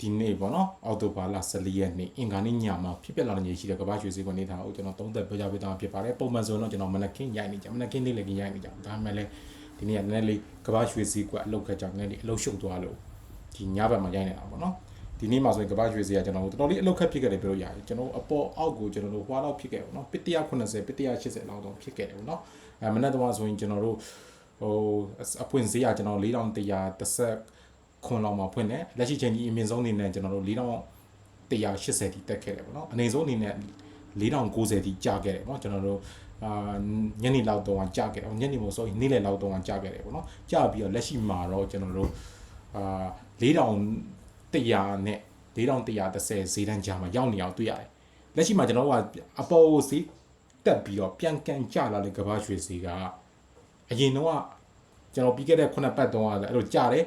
ဒီနေ့ပေါ့နော်အောက်တိုဘာလ14ရက်နေ့အင်္ဂါနေ့ညမှာဖြစ်ပျက်လာတဲ့ညရှိတဲ့ကမ္ဘာရွှေစည်းကွန်နေတာကိုကျွန်တော်သုံးသက်ပြောပြပေးသွားမှာဖြစ်ပါတယ်ပုံမှန်ဆိုတော့ကျွန်တော်မနက်ခင်းရိုက်နေကြမနက်ခင်းနေ့လည်းရိုက်နေကြဒါမှလည်းဒီနေ့ကနည်းနည်းလေးကမ္ဘာရွှေစည်းကွက်အလုပ်ခက်ကြောင့်နည်းနည်းလေးအလုပ်ရှုပ်သွားလို့ဒီညဘက်မှာရိုက်နေတာပေါ့နော်ဒီနေ့မှာဆိုရင်ကမ္ဘာရွှေစည်းကကျွန်တော်တော်တော်လေးအလုပ်ခက်ဖြစ်ခဲ့တယ်ပြောလို့ရတယ်ကျွန်တော်အပေါ်အောက်ကိုကျွန်တော်တို့ဟွာတော့ဖြစ်ခဲ့ပေါ့နော်ပစ်180ပစ်180လောက်တော့ဖြစ်ခဲ့တယ်ပေါ့နော်အဲမနက်တော့ဆိုရင်ကျွန်တော်တို့ဟိုအပွင့်ဈေးကကျွန်တော်4130 ခွန်လောက်မှာဖွင့်တယ်လက်ရှိချိန်ကြီးအမြင့်ဆုံးအနေနဲ့ကျွန်တော်တို့4180တိတက်ခဲ့တယ်ပေါ့နော်အနေဆုံးအနေနဲ့4090တိကျခဲ့တယ်ပေါ့နော်ကျွန်တော်တို့အာညနေလောက်တော့ကြာခဲ့တယ်ညနေမို့ဆိုရင်နေ့လယ်လောက်တော့ကြာခဲ့တယ်ပေါ့နော်ကြာပြီးတော့လက်ရှိမှာတော့ကျွန်တော်တို့အာ4100နဲ့4130ဈေးတန်းကြားမှာရောက်နေအောင်တွေ့ရတယ်လက်ရှိမှာကျွန်တော်ကအပေါ်ဈေးတက်ပြီးတော့ပြန်ကန်ကျလာတဲ့ကဘာရွှေဈေးကအရင်တော့ကျွန်တော်ပြီးခဲ့တဲ့ခုနှစ်ပတ်တုန်းကလည်းအဲ့လိုကျတယ်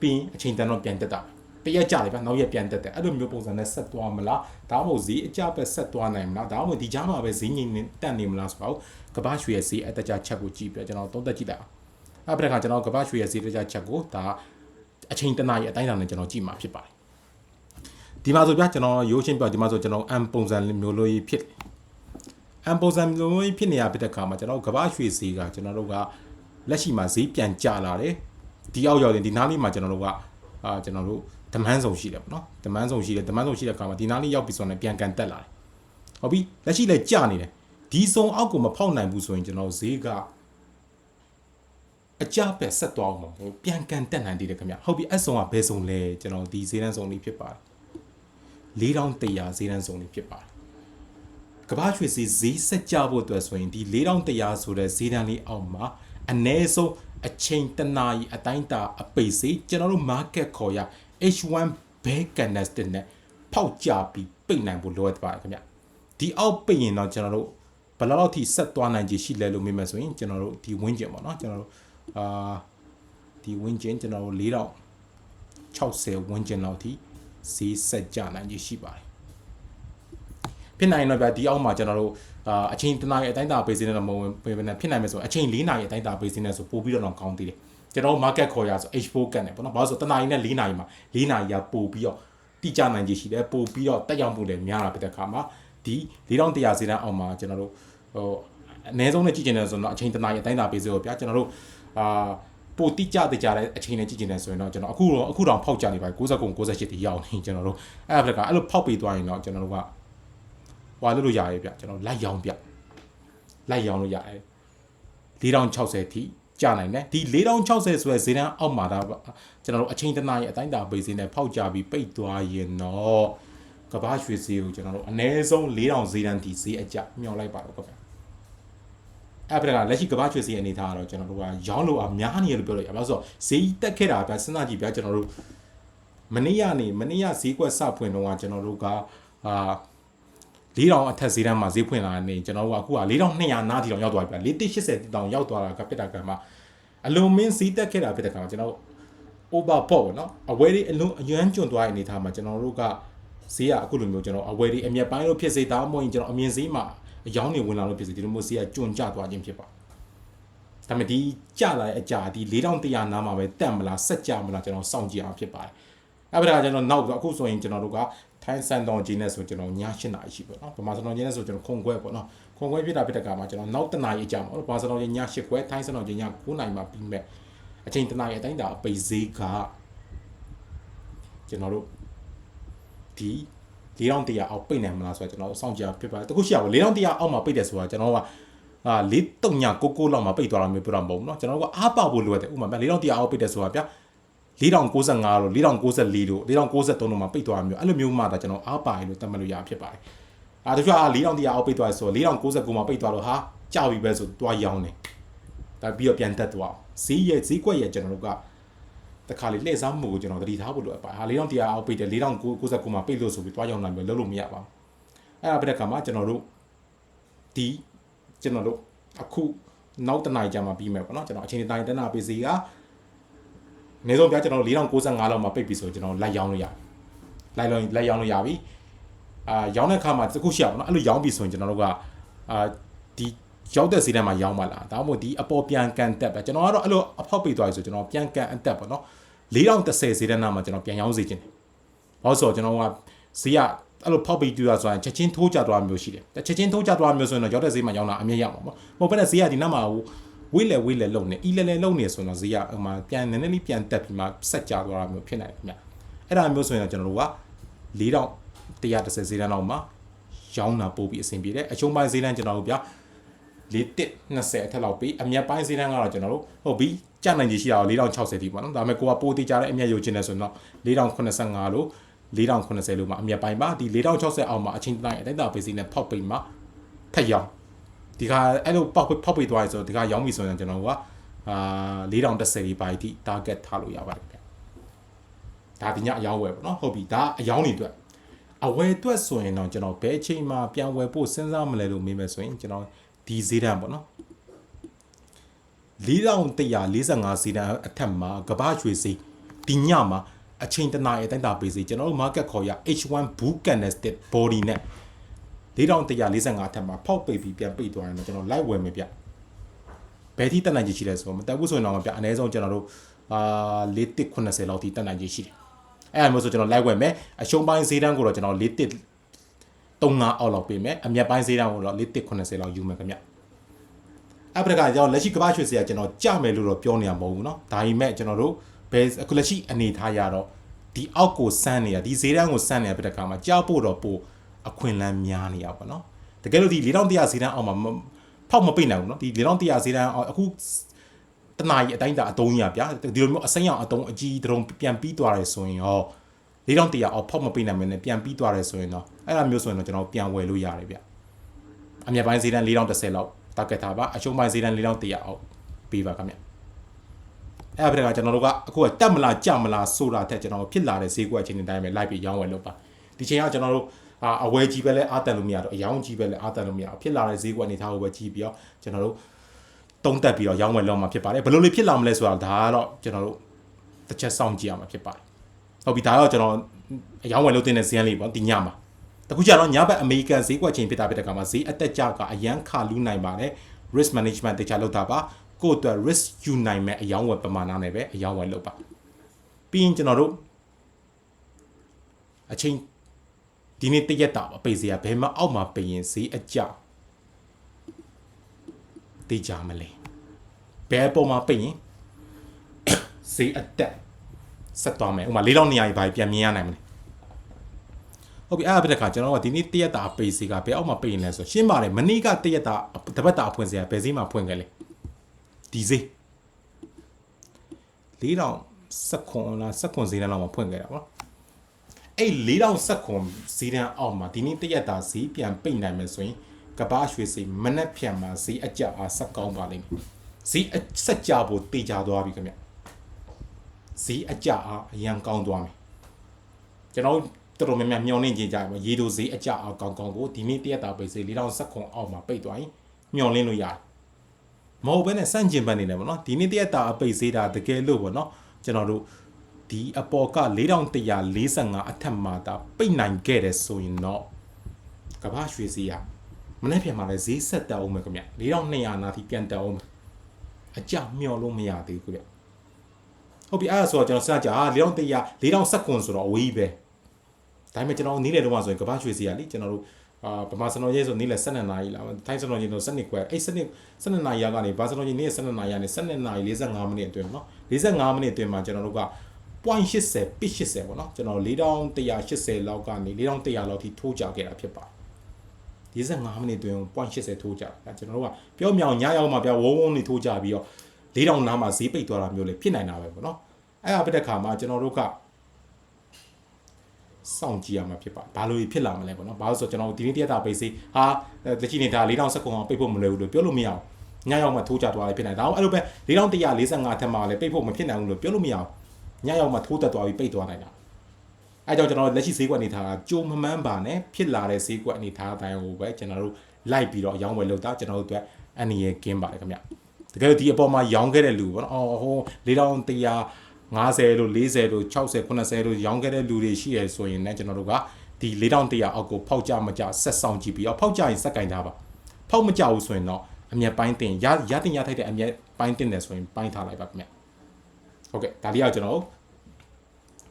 ပြီးရင်အချိန်တန်တော့ပြန်တက်တာတရက်ကြတယ်ဗျနောက်ရက်ပြန်တက်တယ်အဲ့လိုမျိုးပုံစံနဲ့ဆက်သွားမလားဒါမှမဟုတ်ဈေးအကျပဲဆက်သွားနိုင်မလားဒါမှမဟုတ်ဒီကြားမှာပဲဈေးငြိမ်နေတက်နေမလားဆိုတော့ကဘာရွှေရဲ့ဈေးအတက်ကြချက်ကိုကြည့်ပြီးတော့ကျွန်တော်သုံးသက်ကြည့်တာအဲ့ပြတဲ့ခါကျွန်တော်ကဘာရွှေရဲ့ဈေးတက်ကြချက်ကိုဒါအချိန်တနားရဲ့အတိုင်းအတာနဲ့ကျွန်တော်ကြည့်မှာဖြစ်ပါတယ်ဒီမှာဆိုပြကျွန်တော်ရိုးရှင်းပြဒီမှာဆိုကျွန်တော်အမ်ပုံစံမျိုးလိုကြီးဖြစ်အမ်ပုံစံမျိုးလိုကြီးဖြစ်နေရဖြစ်တဲ့ခါမှာကျွန်တော်ကဘာရွှေဈေးကကျွန်တော်တို့ကလက်ရှိမှာဈေးပြန်ကျလာတယ် ဒီအောက်ရောက်ရင်ဒီနားလေးမှာကျွန်တော်တို့ကအာကျွန်တော်တို့ဒမန်းဆောင်ရှိတယ်ပေါ့နော်ဒမန်းဆောင်ရှိတယ်ဒမန်းဆောင်ရှိတဲ့အခါမှာဒီနားလေးရောက်ပြီဆိုတော့ပြန်ကန်တက်လာတယ်ဟုတ်ပြီလက်ရှိလည်းကျနေတယ်ဒီစုံအောက်ကိုမဖောက်နိုင်ဘူးဆိုရင်ကျွန်တော်ဈေးကအကြပဲဆက်သွားအောင်မဟုတ်ပြန်ကန်တက်နိုင်သေးတယ်ခင်ဗျဟုတ်ပြီအဆုံကဘယ်စုံလဲကျွန်တော်ဒီဈေးတန်းစုံလေးဖြစ်ပါတယ်4100ဈေးတန်းစုံလေးဖြစ်ပါတယ်ကဘာရွှေဈေးဈေးဆက်ကြဖို့အတွက်ဆိုရင်ဒီ4100ဆိုတဲ့ဈေးတန်းလေးအောက်မှာအ ਨੇ ဆုံး အချိန်တနာရီအတိုင်းတာအပိတ်စေကျွန်တော်တို့ market ခေါ်ရ H1 bear candlestick နဲ့ဖောက်ကြပြီးပိတ်နိုင်ဖို့လိုအပ်ပါတယ်ခင်ဗျဒီအောက်ပိတ်ရင်တော့ကျွန်တော်တို့ဘယ်လောက်ထိဆက်သွားနိုင်ခြေရှိလဲလို့မေးမယ်ဆိုရင်ကျွန်တော်တို့ဒီဝင်းကျင်ပေါ့နော်ကျွန်တော်တို့အာဒီဝင်းကျင်ကျွန်တော်တို့4060ဝင်းကျင်လောက်ထိဈေးဆက်ကြနိုင်ခြေရှိပါတယ်ဖြစ်နိုင်တော့ဗျဒီအောက်မှာကျွန်တော်တို့ အာအချိန်တနားရဲ့အတိုင်းအတာပေးစင်းနဲ့တော့မဝင်ပေးဘဲနဲ့ဖြစ်နိုင်မယ်ဆိုအချိန်၄နာရီအတိုင်းအတာပေးစင်းနဲ့ဆိုပို့ပြီးတော့ကောင်းသေးတယ်ကျွန်တော် market ခေါ်ရဆို H4 ကန်တယ်ပေါ့နော်ဘာလို့ဆိုတနာရီနဲ့၄နာရီမှာ၄နာရီကပို့ပြီးတော့တိကျနိုင်ခြေရှိတယ်ပို့ပြီးတော့တက်ရောက်မှုလည်းများတာဖြစ်တဲ့အခါမှာဒီ4100ဈေးတန်းအောင်မှာကျွန်တော်တို့ဟိုအနည်းဆုံးနဲ့ကြည့်ကျင်တယ်ဆိုတော့အချိန်တနာရီအတိုင်းအတာပေးစင်းကိုဗျာကျွန်တော်တို့အာပိုတိကျတိကျတဲ့အချိန်နဲ့ကြည့်ကျင်တယ်ဆိုရင်တော့ကျွန်တော်အခုတော့အခုတောင်ဖောက်ကြနေပါ69 68တိရောက်နေကျွန်တော်တို့အဲ့ဒါကအဲ့လိုဖောက်ပေးသွားရင်တော့ကျွန်တော်တို့က ဟွာလို့လို့ရရဲ့ဗျကျွန်တော်လိုက်ရောင်းဗျလိုက်ရောင်းလို့ရတယ်4060ထိကြနိုင်တယ်ဒီ4060ဆိုတဲ့ဈေးတန်းအောက်မှာဒါကျွန်တော်တို့အချိန်တနားရဲ့အတိုင်းတာပေးစင်းနဲ့ဖောက်ကြပြီးပိတ်သွားရင်တော့ကဘာရွှေဈေးကိုကျွန်တော်တို့အနည်းဆုံး4000ဈေးတန်းထိဈေးအကျမျှော်လိုက်ပါတော့ခင်ဗျအဲ့ဒါကလက်ရှိကဘာရွှေဈေးအနေထားကတော့ကျွန်တော်တို့ကရောင်းလို့အများနေရလို့ပြောလို့ရပါဆိုတော့ဈေးတက်ခဲ့တာဗျစဉ်းစားကြည့်ဗျကျွန်တော်တို့မနေ့ကနေမနေ့ကဈေးကွက်စဖွင့်တော့ကကျွန်တော်တို့ကအာ 4000အထက်ဈေးတန်းမှာဈေးဖွင့်လာနေကျွန်တော်တို့ကအခုက4200နားတီတောင်ရောက်သွားပြီဗျ4180တောင်ရောက်သွားတာကပြစ်တာကမှအလုံးမင်းဈေးတက်ခဲ့တာပြစ်တဲ့ကမှကျွန်တော် over bought ပေါ့နော်အဝယ်တွေအလုံးအရန်ကျွန့်သွားတဲ့အနေထားမှာကျွန်တော်တို့ကဈေးကအခုလိုမျိုးကျွန်တော်အဝယ်တွေအမြက်ပိုင်းလို့ဖြစ်စေတာမှမဟုတ်ရင်ကျွန်တော်အမြင်ဈေးမှာအယောင်းနေဝင်လာလို့ဖြစ်စေဒီလိုမျိုးဈေးကကျွန့်ကျသွားခြင်းဖြစ်ပါဒါပေမဲ့ဒီကျလာတဲ့အကြာဒီ4100နားမှာပဲတက်မလားဆက်ကြမလားကျွန်တော်စောင့်ကြည့်အောင်ဖြစ်ပါတယ်အဲ့ဒါကကျွန်တော်နောက်အခုဆိုရင်ကျွန်တော်တို့က ထိုင်းစန်တော်ဂျင်းနဲ့ဆိုကျွန်တော်ည8နာရီရှိပေါ့နော်ဗမာစံတော်ဂျင်းနဲ့ဆိုကျွန်တော်ခုံခွဲပေါ့နော်ခုံခွဲပြတာပြတဲ့ကမှာကျွန်တော်နောက်တနာရီအကြာမှာဗမာစံတော်ဂျင်းည8ခွဲထိုင်းစံတော်ဂျင်းည9နာရီမှာပြီးမဲ့အချိန်တနာရီအတိုင်းတာပိတ်ဈေးကကျွန်တော်တို့ဒီ4100အောက်ပိတ်နိုင်မလားဆိုတော့ကျွန်တော်စောင့်ကြည့်ဖြစ်ပါတယ်တခုရှိရပါ4100အောက်မှာပိတ်တယ်ဆိုတာကျွန်တော်ကအာ4399လောက်မှာပိတ်သွားတာမျိုးပြောတာမဟုတ်ဘူးเนาะကျွန်တော်ကအားပါဖို့လိုရတယ်ဥပမာ4100အောက်ပိတ်တယ်ဆိုတာဗျာ 4095လို့4094လို့4093လို့မှပိတ်သွားမျိုးအဲ့လိုမျိုးမှဒါကျွန်တော်အားပါရလို့တတ်မှတ်လို့ရဖြစ်ပါတယ်။အာတချို့က4000တရားအောက်ပိတ်သွားဆို4099မှာပိတ်သွားတော့ဟာကြောက်ပြီပဲဆိုတွားရောင်းနေ။ဒါပြီးတော့ပြန်တက်သွား။ဈေးရဲ့ဈေးကွက်ရဲ့ကျွန်တော်တို့ကတခါလေလှည့်စားမှုကိုကျွန်တော်သတိထားဖို့လိုအပ်ပါဟာ4000တရားအောက်ပိတ်တယ်4099မှာပိတ်လို့ဆိုပြီးတွားရောင်းနိုင်မျိုးလုပ်လို့မရပါဘူး။အဲ့ဒါပြတဲ့ခါမှာကျွန်တော်တို့ဒီကျွန်တော်တို့အခုနောက်တနိုင်ကြာမှာပြီးမယ်ပေါ့နော်ကျွန်တော်အချိန်တိုင်းတနာပေးစီကအ နည်းဆုံးပြကျွန်တော်4095လောက်မှာပိတ်ပြီဆိုကျွန်တော်လိုက်ရောင်းလို့ရလိုက်လို့လိုက်ရောင်းလို့ရပြီအာရောင်းတဲ့အခါမှာတခုရှိအောင်နော်အဲ့လိုရောင်းပြီဆိုရင်ကျွန်တော်တို့ကအာဒီရောက်တဲ့ဈေးထဲမှာရောင်းပါလားဒါမှမဟုတ်ဒီအပေါ်ပြန်ကန်တက်ပဲကျွန်တော်ကတော့အဲ့လိုအဖောက်ပိတ်သွားပြီဆိုကျွန်တော်ပြန်ကန်အတက်ပေါ့နော်4030ဈေးထဲနာမှာကျွန်တော်ပြန်ရောင်းစေခြင်းတယ်ဘာလို့ဆိုတော့ကျွန်တော်ကဈေးကအဲ့လိုဖောက်ပြီးတူတာဆိုရင်ချက်ချင်းထိုးကြသွားမျိုးရှိတယ်ချက်ချင်းထိုးကြသွားမျိုးဆိုရင်တော့ရောက်တဲ့ဈေးမှာရောင်းတာအမြတ်ရမှာပေါ့မဟုတ်ဘဲနဲ့ဈေးကဒီနောက်မှာ ဝိလေဝိလေလုံနေအီလေလေလုံနေဆိုတော့ဈေးကဟိုမှာပြန်နည်းနည်းလေးပြန်တက်ပြီးမှဆက်ကြသွားတာမျိုးဖြစ်နိုင်တယ်ခင်ဗျအဲ့ဒါမျိုးဆိုရင်တော့ကျွန်တော်တို့က4130ဈေးတန်းလောက်မှာရောင်းတာပို့ပြီးအဆင်ပြေတယ်အချုံပိုင်းဈေးတန်းကျွန်တော်တို့ဗျာ၄တစ်20အထက်လောက်ပြီးအမြတ်ပိုင်းဈေးတန်းကတော့ကျွန်တော်တို့ဟုတ်ပြီကြနိုင်ကြီးရှိတာ4060တိပေါ့နော်ဒါပေမဲ့ကိုကပိုးတိကြတဲ့အမြတ်ယူခြင်းနဲ့ဆိုရင်တော့4085လို့4080လို့မှအမြတ်ပိုင်းပါဒီ4060အောက်မှာအချင်းတိုင်းအတိုင်းတာပေးစီနဲ့ဖောက်ပိတ်မှာထက်ရောင်း ဒီကအဲ့လိုပေါက်ဖောက်ပိတ်သွားရဆိုဒီကရောင်းပြီဆိုရင်ကျွန်တော်တို့ကအာ4010ဒီပိုင်းတိ target ထားလို့ရပါတယ်ဗျဒါဒီညအယောင်းဝယ်ပေါ့နော်ဟုတ်ပြီဒါအယောင်းတွေအတွက်အဝယ်အတွက်ဆိုရင်တော့ကျွန်တော်ဘယ်အချိန်မှပြန်ဝယ်ဖို့စဉ်းစားမလဲလို့မေးမယ်ဆိုရင်ကျွန်တော်ဒီဈေးတန်းပေါ့နော်4145စီတန်းအထက်မှာကဘာရွှေစီဒီညမှာအချိန်တနာရဲ့တိုင်းတာပေးစီကျွန်တော်တို့ market ခေါ်ရ H1 Bull Candlestick body နဲ့ 4145အထက်မှာဖောက်ပိတ်ပြီးပြန်ပိတ်သွားရင်တော့ကျွန်တော် live ဝယ်မယ်ဗျဘယ်ထိတက်နိုင်ကြီးရှိလဲဆိုတော့မတက်ဘူးဆိုရင်တော့ဗျအနည်းဆုံးကျွန်တော်တို့အာ4180လောက်ထိတက်နိုင်ကြီးရှိတယ်အဲ့ဒါမျိုးဆိုကျွန်တော် live ဝယ်မယ်အရှုံးပိုင်းဈေးတန်းကိုတော့ကျွန်တော်41 35အောက်လောက်ပေးမယ်အမြတ်ပိုင်းဈေးတန်းကိုတော့4180လောက်ယူမယ်ခင်ဗျအဲ့ပဒကကျွန်တော်လက်ရှိကမ္ဘာရွှေစရာကျွန်တော်ကြမယ်လို့တော့ပြောနေရမဟုတ်ဘူးเนาะဒါပေမဲ့ကျွန်တော်တို့ဘယ်အခုလက်ရှိအနေထားရတော့ဒီအောက်ကိုစမ်းနေရဒီဈေးတန်းကိုစမ်းနေရပဒကမှာကြောက်ဖို့တော့ပို အခွင့်အလမ်းများနေတာပေါ့နော်တကယ်လို့ဒီ4100ဈေးတန်းအောင်မှာဖောက်မပိတ်နိုင်ဘူးနော်ဒီ4100ဈေးတန်းအခုတနာရီအတိုင်းတာအတုံးကြီးပါဗျာဒီလိုမျိုးအစိမ်းအောင်အတုံးအကြီးတုံးပြန်ပြီးသွားတယ်ဆိုရင်ရော4100အောင်ဖောက်မပိတ်နိုင်မယ်နဲ့ပြန်ပြီးသွားတယ်ဆိုရင်တော့အဲ့လိုမျိုးဆိုရင်တော့ကျွန်တော်ပြန်ဝယ်လို့ရတယ်ဗျာအမြတ်ပိုင်းဈေးတန်း4030လောက်တာဂက်ထားပါအရှုံးပိုင်းဈေးတန်း4100အောင်ပေးပါခင်ဗျာအဲ့ဒါကကျွန်တော်တို့ကအခုကတက်မလားကြမလားဆိုတာထက်ကျွန်တော်ဖြစ်လာတဲ့ဈေးကွက်ချင်းတိုင်းပဲလိုက်ပြီးရောင်းဝယ်လုပ်ပါဒီချိန်ကကျွန်တော်တို့ အာအဝယ်ကြီးပဲလဲအာတန်လို့မရတော့အယောင်းကြီးပဲလဲအာတန်လို့မရအောင်ဖြစ်လာတဲ့ဈေးကွက်အနေထားကိုပဲကြည့်ပြီးတော့ကျွန်တော်တို့တုံးတက်ပြီးတော့ရောင်းဝယ်လုပ်မှာဖြစ်ပါတယ်ဘယ်လိုလေးဖြစ်လာမလဲဆိုတာဒါကတော့ကျွန်တော်တို့တစ်ချက်စောင့်ကြည့်ရမှာဖြစ်ပါတယ်ဟုတ်ပြီဒါတော့ကျွန်တော်အယောင်းဝယ်လုပ်တဲ့ဇီးန်လေးပေါ့ဒီညမှာတခုကျတော့ညဘက်အမေရိကန်ဈေးကွက်ချင်းဖြစ်တာဖြစ်တဲ့ကမှာဈေးအတက်ကြကအရန်ခါလူးနိုင်ပါတယ် risk management တခြားလုပ်တာပါကိုယ့်အတွက် risk ယူနိုင်မဲ့အယောင်းဝယ်ပမာဏနဲ့ပဲအယောင်းဝယ်လုပ်ပါပြီးရင်ကျွန်တော်တို့အချိန် ဒီနေ့တရက်တာအပေစရာဘယ်မှာအောက်မှာပရင်ဈေးအကြတေးကြမလဲဘယ်ပုံမှာပရင်ဈေးအတက်ဆက်သွားမယ်ဥမာ၄လောက်နေရာကြီးပါပြန်မြင်ရနိုင်မလဲဟုတ်ပြီအဲ့ဒါပြတဲ့ခါကျွန်တော်ကဒီနေ့တရက်တာပေစီကဘယ်အောက်မှာပိရင်လဲဆိုရှင်းပါတယ်မနေ့ကတရက်တာတပတ်တာအဖွင့်စရာဘယ်စည်းမှာဖွင့်ခဲ့လဲဒီစည်း၄တောင်စက်ခွန်လားစက်ခွန်ဈေးတန်းလောက်မှာဖွင့်ခဲ့တာပေါ့ အဲ့၄တောင်စက်ခွန်ဈေးတန်းအောက်မှာဒီနေ့တရက်တာဈေးပြန်ပိတ်နိုင်မယ်ဆိုရင်ကဘာရွှေစီမနက်ဖြန်မှာဈေးအကြအားဆက်ကောင်းပါလိမ့်မယ်ဈေးအဆက်ကြဖို့တေချာသွားပြီခင်ဗျဈေးအကြအားအရန်ကောင်းသွားမယ်ကျွန်တော်တော်တော်များများမျောနေကြကြပါရေတိုဈေးအကြအောင်ကောင်းကောင်းကိုဒီနေ့တရက်တာပိတ်ဈေး4000ခွန်အောက်မှာပိတ်သွားရင်မျောလင်းလို့ရတယ်မဟုတ်ဘဲနဲ့စန့်ကျင်ဘက်နေတယ်ဗောနော်ဒီနေ့တရက်တာအပိတ်ဈေးတာတကယ်လို့ဗောနော်ကျွန်တော်တို့ ဒီအပေါ်က4145အထက်မှာတာပိတ်နိုင်ခဲ့တယ်ဆိုရင်တော့ကမ္ဘာရွှေဈေးကမနေ့ပြန်မှာလဲဈေးဆက်တက်အောင်မယ်ခင်ဗျ4200နာထိပြန်တက်အောင်အကြမျောလို့မရသေးဘူးခင်ဗျဟုတ်ပြီအဲ့ဒါဆိုတော့ကျွန်တော်စကြ4100 4000ခွန်ဆိုတော့အဝေးပဲဒါပေမဲ့ကျွန်တော်နေ့လယ်တော့မှဆိုရင်ကဘာရွှေစီရလीကျွန်တော်တို့အာဗမာစနော်ရေးဆိုနေ့လယ်12နာရီလာထိုင်းစနော်ရေးတော့12ခွဲအဲ့12 12နာရီကနေဘာစနော်ရေးနေ့12နာရီကနေ12နာရီ45မိနစ်အတွင်းနော်45မိနစ်အတွင်းမှာကျွန်တော်တို့က point 80 pitch 80ပေါ့နော်ကျွန်တော်4180လောက်ကနေ4100လောက်ထိထိုးကြခဲ့တာဖြစ်ပါတယ်45မိနစ်အတွင်း point 80ထိုးကြတာကျွန်တော်တို့ကပြောမြောင်ညရောက်မှပြဝုန်းဝုန်းနေထိုးကြပြီးတော့4000နားမှာဈေးပိတ်သွားတာမျိုးလေဖြစ်နိုင်တာပဲပေါ့နော်အဲ့ဒါပြတဲ့ခါမှာကျွန်တော်တို့ကစောင့်ကြည့်ရမှာဖြစ်ပါတယ်ဘာလို့ဖြစ်လာမလဲပေါ့နော်ဘာလို့ဆိုကျွန်တော်ဒီနေ့တရက်တာပိတ်စေးဟာလက်ရှိနေတာ4000စက္ကွန်အောင်ပိတ်ဖို့မလွယ်ဘူးလို့ပြောလို့မရအောင်ညရောက်မှထိုးကြသွားတယ်ဖြစ်နိုင်ဒါအောင်အဲ့လိုပဲ4145ထက်မှလည်းပိတ်ဖို့မဖြစ်နိုင်ဘူးလို့ပြောလို့မရအောင် ညရောက်မှထိုးတက်သွားပြီးပိတ်သွားနိုင်တာအဲကြောင့်ကျွန်တော်လက်ရှိဈေးကွက်အနေထားကကြိုးမမှန်းပါနဲ့ဖြစ်လာတဲ့ဈေးကွက်အနေထားအတိုင်းကိုပဲကျွန်တော်တို့လိုက်ပြီးတော့အယောင်းဝယ်လုပ်တာကျွန်တော်တို့အတွက်အန်နီရဲ့ကင်းပါတယ်ခင်ဗျတကယ်လို့ဒီအပေါ်မှာရောင်းခဲ့တဲ့လူပေါ့နော်အော်ဟို4100 50လို့40လို့60 80လို့ရောင်းခဲ့တဲ့လူတွေရှိရဆိုရင်လည်းကျွန်တော်တို့ကဒီ4100အောက်ကိုဖောက်ကြမကြဆက်ဆောင်ကြည့်ပြီးတော့ဖောက်ကြရင်စက်ကင်ထားပါဖောက်မကြဘူးဆိုရင်တော့အမျက်ပိုင်းတင်ရရတင်ရထိုက်တဲ့အမျက်ပိုင်းတင်တယ်ဆိုရင်ပိုင်းထားလိုက်ပါခင်ဗျ ဟုတ်ကဲ့ဒါလေးကကျွန်တော်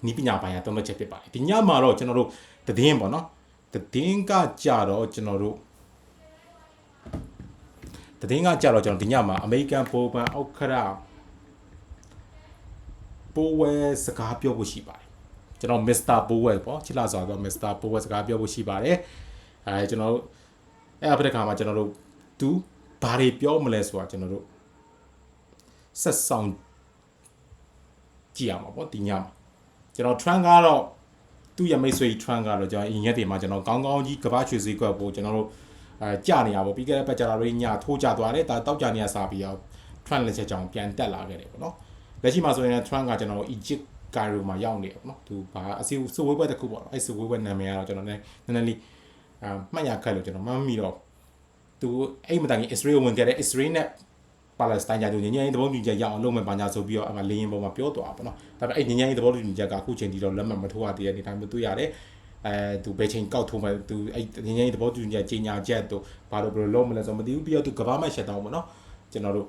နီးပညာပိုင်းကသုံးသက်ချက်ဖြစ်ပါတယ်ဒီညမှာတော့ကျွန်တော်တို့သတင်းပေါ့နော်သတင်းကကြတော့ကျွန်တော်တို့သတင်းကကြတော့ကျွန်တော်ဒီညမှာအမေရိကန်ပိုပန်အောက်ခရပိုဝဲစကားပြောဖို့ရှိပါတယ်ကျွန်တော်မစ္စတာပိုဝဲပေါ့ချစ်လာစွာတော့မစ္စတာပိုဝဲစကားပြောဖို့ရှိပါတယ်အဲကျွန်တော်တို့အဲ့အပတဲ့ခါမှာကျွန်တော်တို့သူဘာတွေပြောမလဲဆိုတာကျွန်တော်တို့ဆက်ဆောင် ကြည့်ရမှာပေါ့ဒီညမှာကျွန်တော် trend ကတော့သူ့ရဲ့မိတ်ဆွေ trend ကတော့ကျွန်တော်အင်ရက်တွေမှာကျွန်တော်ကောင်းကောင်းကြီးကဘာရွှေစည်းကွက်ပို့ကျွန်တော်တို့အဲကြာနေရပါပြီးခဲ့တဲ့ပတ်ကြတာတွေညထိုးကြသွားတယ်ဒါတောက်ကြနေရစားပြီးတော့ trend လက်ချက်ကြောင့်ပြန်တက်လာခဲ့တယ်ပေါ့နော်လက်ရှိမှာဆိုရင် trend ကကျွန်တော် Egypt Cairo မှာရောက်နေတယ်ပေါ့နော်သူဘာအစီစဝေးပွဲတစ်ခုပေါ့နော်အဲ့စဝေးပွဲနာမည်ကတော့ကျွန်တော်လည်းနည်းနည်းလေးအာမှတ်ရခက်လို့ကျွန်တော်မမှတ်မိတော့သူအဲ့မတိုင်ခင် Israel ဝင်ခဲ့တဲ့ Israel နဲ့ ပါလက်စတိုင်းကြသူညဉ့်ညဉ့်သဘောတူညီချက်ရအောင်လုပ်မယ်ပါညာဆိုပြီးတော့အမလေရင်ပေါ်မှာပြောသွားပါတော့ဒါပေမဲ့အဲ့ညဉ့်ညဉ့်သဘောတူညီချက်ကအခုချိန်ထိတော့လက်မှတ်မထိုးရသေးတဲ့အနေအထားမျိုးတွေ့ရတယ်အဲသူဘယ်ချိန်ကောက်ထိုးမှသူအဲ့ညဉ့်ညဉ့်သဘောတူညီချက်ကြီးညာချက်တို့ဘာလို့ဘယ်လိုလုပ်မလဲဆိုတော့မသိဘူးပြီးတော့သူကဘာမှရှက်တောင်းပေါ့နော်ကျွန်တော်တို့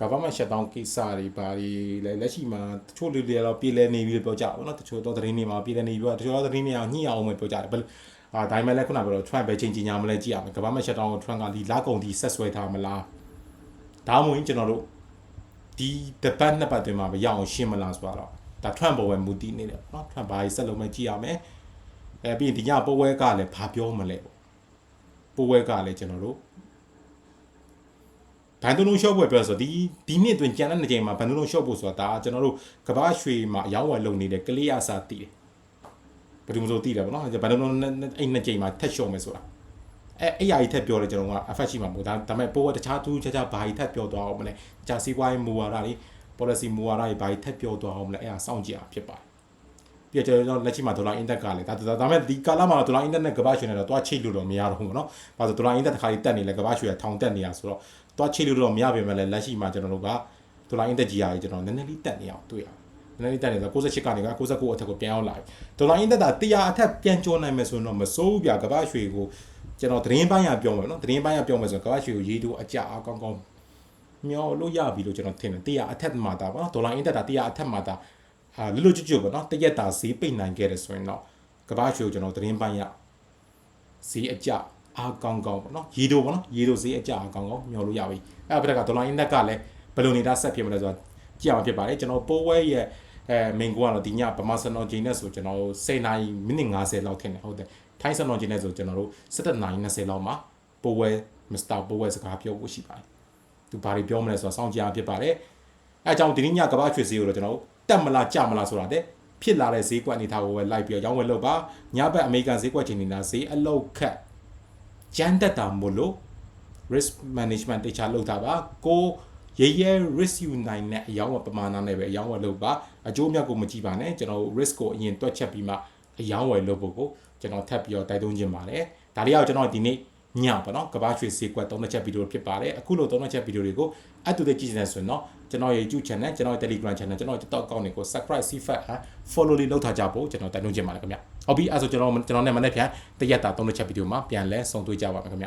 government shutdown ကိစ္စတွေဘာတွေလဲလက်ရှိမှာတချို့လူတွေတော့ပြည်လဲနေပြီလို့ပြောကြပါဘောနော်တချို့တော့သတင်းတွေမှာပြည်လဲနေပြီတော့တချို့တော့သတင်းတွေအောင်ညှိအောင်ပဲပြောကြတယ်ဘယ်အာဒါမှလည်းခုနကပြောတော့ Trump ပဲချင်းကြီးညာမလဲကြည့်ရမယ် government shutdown ကို Trump ကဒီလာကုန်ဒီဆက်ဆွဲထားမလား ဒါမှမဟုတ်ကျွန်တော်တို့ဒီတပတ်နှစ်ပတ်တွင်မှာမရအောင်ရှင်းမလားဆိုတော့ဒါ Trump ပေါ်ပဲမူတည်နေတယ်ပေါ့နော် Trump ဘာကြီးဆက်လုံးမကြည့်ရမယ်အဲပြီးရင်ဒီညပိုးဝဲကလည်းဘာပြောမလဲပေါ့ပိုးဝဲကလည်းကျွန်တော်တို့ဘန်ဒုံလုံးရှော့ဖို့ပြောဆိုဒီဒီနှစ်တွင်ကြံတဲ့နှစ်ချိန်မှာဘန်ဒုံလုံးရှော့ဖို့ဆိုတာဒါကျွန်တော်တို့ကဘာရွှေမှာအယောင်းဝယ်လုပ်နေတဲ့ကလေးအစာတည်တယ်ဘယ်သူမှမဆိုတည်တယ်ဗောနော်ဘန်ဒုံလုံးအဲ့နှစ်ချိန်မှာထက်ရှော့မယ်ဆိုတာ အဲအဲ့အရာကြီးထက်ပြောတယ်ကျွန်တော်ကအဖက်ရှိမှာမဟုတ်ဒါဒါပေမဲ့ပိုးကတခြားသူတခြားဘာကြီးထက်ပြောသွားအောင်မလဲတခြားစီးပွားရေးမူဝါဒတွေ policy မူဝါဒတွေဘာကြီးထက်ပြောသွားအောင်မလဲအဲ့ဒါစောင့်ကြည့်အောင်ဖြစ်ပါတယ်ပြကျွန်တော်လက်ရှိမှာဒေါ်လာအင်တက်ကလည်းဒါဒါဒါပေမဲ့ဒီကာလမှာဒေါ်လာအင်တက်နဲ့ကမ္ဘာရွှေနဲ့တော့တွားချိတ်လို့တော့မရတော့ဘူးပေါ့နော်။ဘာလို့ဒေါ်လာအင်တက်တစ်ခါလေးတက်နေလဲကမ္ဘာရွှေကထောင်တက်နေရဆိုတော့တွားချိတ်လို့တော့မရပါပဲလက်ရှိမှာကျွန်တော်တို့ကဒေါ်လာအင်တက်ကြီးရာကြီးကျွန်တော်နည်းနည်းလေးတက်နေအောင်တွေ့ရတယ်။နည်းနည်းလေးတက်နေဆို68ကနေက69အထက်ကိုပြန်ရောက်လာပြီ။ဒေါ်လာအင်တက်တာ100အထက်ပြန်ကျော်နိုင်မယ်ဆိုတော့မစိုးဘူးဗျကမ္ဘာရွှေကို ကျွန်တော်သတင်းပိုင်းရပြောမယ်နော်သတင်းပိုင်းရပြောမယ်ဆိုတော့ကမ္ဘာရွှေကိုရေးတူအကြအကောင်းကောင်းမျောလို့ရပြီလို့ကျွန်တော်ထင်တယ်100အထက်မှာတာပေါ့နော်ဒေါ်လာအင်တက်တာ100အထက်မှာတာဟာလွတ်လွတ်ကျွတ်ကျွတ်ပေါ့နော်တရက်တာဈေးပိတ်နိုင်ခဲ့တယ်ဆိုရင်တော့ကမ္ဘာရွှေကိုကျွန်တော်သတင်းပိုင်းရဈေးအကြအားကောင်းကောင်းပေါ့နော်ရေတိုပေါ့နော်ရေတိုဈေးအကြအားကောင်းကောင်းမျောလို့ရပြီအဲ့ဒါပြက်ကဒေါ်လာအင်တက်ကလည်းဘယ်လိုနေတာဆက်ဖြစ်မလဲဆိုတော့ကြည့်အောင်ဖြစ်ပါတယ်ကျွန်တော်ပိုးဝဲရဲ့ အဲမင်ကိုကတော့ဒီညဗမာစနောဂျင်းနဲ့ဆိုကျွန်တော်10နာရီမိနစ်50လောက်ထင်တယ်ဟုတ်တယ်ထိုင်းစနောဂျင်းနဲ့ဆိုကျွန်တော်တို့17နာရီ20လောက်မှာပိုးဝဲမစ္စတာပိုးဝဲစကားပြောဖို့ရှိပါတယ်သူဘာတွေပြောမလဲဆိုတော့စောင့်ကြည့်အောင်ဖြစ်ပါတယ်အဲအကြောင်းဒီညကမ္ဘာရွှေဈေးကိုတော့ကျွန်တော်တက်မလားကြမလားဆိုတာတဲ့ဖြစ်လာတဲ့ဈေးကွက်အနေထားကိုပဲလိုက်ပြီးတော့ရောင်းဝယ်လုပ်ပါညဘက်အမေရိကန်ဈေးကွက်ချိန်နေတာဈေးအလောက်ခတ်ကျန်းတက်တာမို့လို့ risk management တခြားလုပ်တာပါကို ရဲရဲ risk ယူနိုင်တဲ့အယောင်းဝယ်ပမာဏနဲ့ပဲအယောင်းဝယ်လုပ်ပါအကျိုးမြတ်ကိုမကြည့်ပါနဲ့ကျွန်တော် risk ကိုအရင်တွက်ချက်ပြီးမှအယောင်းဝယ်လုပ်ဖို့ကိုကျွန်တော်ထပ်ပြီးတော့တိုက်တွန်းခြင်းပါတယ်ဒါလေးကတော့ကျွန်တော်ဒီနေ့ညပေါ့နော်ကဘာရွှေစေကွက်သုံးတဲ့ချက်ဗီဒီယိုဖြစ်ပါတယ်အခုလိုသုံးတဲ့ချက်ဗီဒီယိုတွေကိုအတူတူကြည့်နေဆိုရင်တော့ကျွန်တော်ရဲ့ YouTube channel ကျွန်တော်ရဲ့ Telegram channel ကျွန်တော်ရဲ့ TikTok account တွေကို subscribe CFAT ဟာ follow လေးလုပ်ထားကြဖို့ကျွန်တော်တိုက်တွန်းချင်ပါတယ်ခင်ဗျဟုတ်ပြီအဲဆိုကျွန်တော်ကျွန်တော်နဲ့မနေ့ပြန်တရက်တာသုံးတဲ့ချက်ဗီဒီယိုမှာပြန်လဲဆုံတွေ့ကြပါမယ်ခင်ဗျ